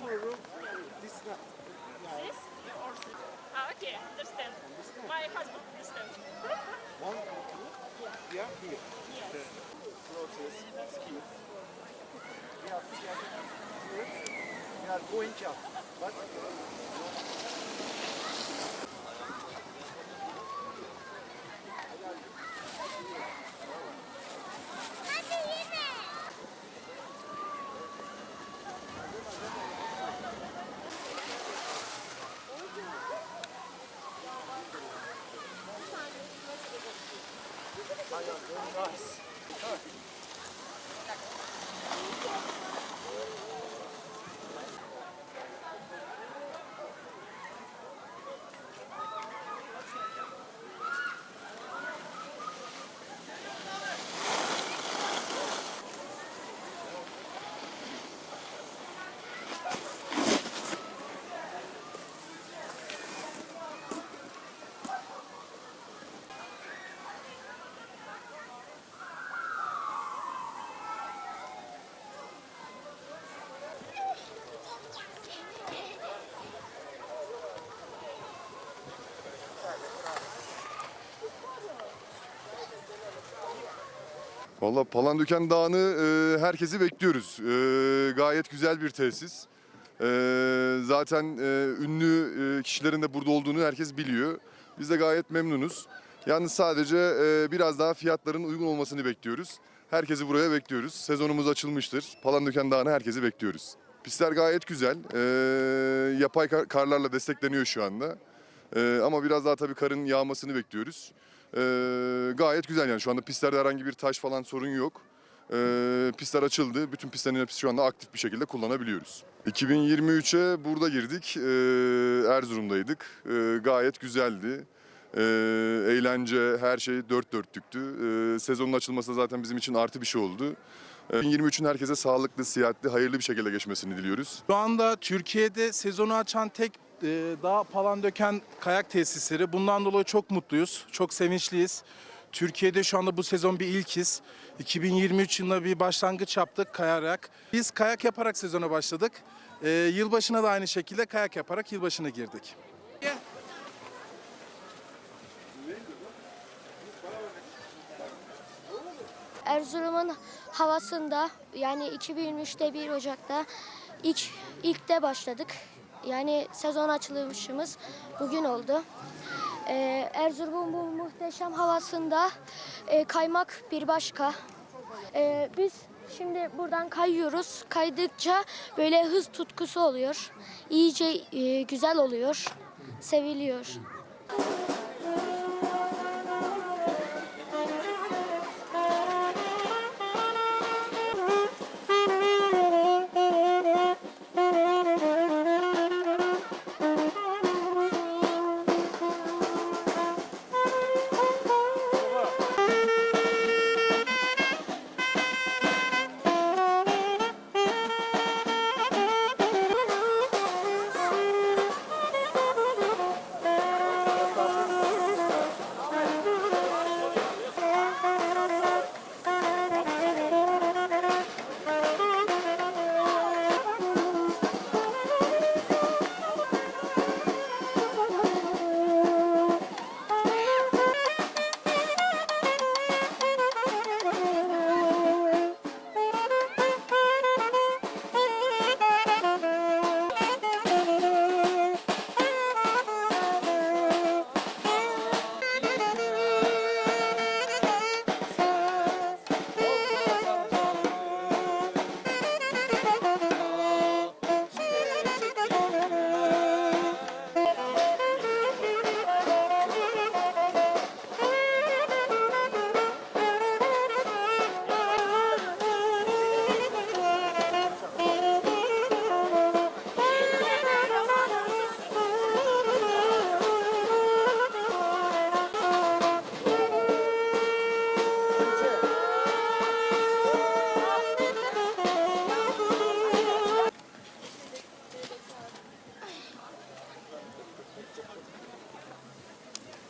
this. Yeah, This or this? Ah, okay, understand. My husband understand. one, two, yeah, here. The process, are, we are, we are going up, but nice. Valla Palandöken Dağı'nı e, herkesi bekliyoruz. E, gayet güzel bir tesis. E, zaten e, ünlü e, kişilerin de burada olduğunu herkes biliyor. Biz de gayet memnunuz. Yalnız sadece e, biraz daha fiyatların uygun olmasını bekliyoruz. Herkesi buraya bekliyoruz. Sezonumuz açılmıştır. Palandöken Dağı'na herkesi bekliyoruz. Pistler gayet güzel. E, yapay kar- karlarla destekleniyor şu anda. E, ama biraz daha tabii karın yağmasını bekliyoruz. Ee, gayet güzel yani şu anda pistlerde herhangi bir taş falan sorun yok. Ee, pistler açıldı. Bütün pistlerin hepsi şu anda aktif bir şekilde kullanabiliyoruz. 2023'e burada girdik. Ee, Erzurum'daydık. Ee, gayet güzeldi. Ee, eğlence, her şey dört dörtlüktü. Ee, sezonun açılması zaten bizim için artı bir şey oldu. Ee, 2023'ün herkese sağlıklı, sıhhatli, hayırlı bir şekilde geçmesini diliyoruz. Şu anda Türkiye'de sezonu açan tek e, dağ Palandöken kayak tesisleri. Bundan dolayı çok mutluyuz, çok sevinçliyiz. Türkiye'de şu anda bu sezon bir ilkiz. 2023 yılında bir başlangıç yaptık kayarak. Biz kayak yaparak sezona başladık. E, yılbaşına da aynı şekilde kayak yaparak yılbaşına girdik. Erzurum'un havasında yani 2023'te 1 Ocak'ta ilk ilkte başladık. Yani sezon açılışımız bugün oldu. Ee, Erzurum'un bu muhteşem havasında e, kaymak bir başka. Ee, biz şimdi buradan kayıyoruz. Kaydıkça böyle hız tutkusu oluyor. İyice e, güzel oluyor. Seviliyor.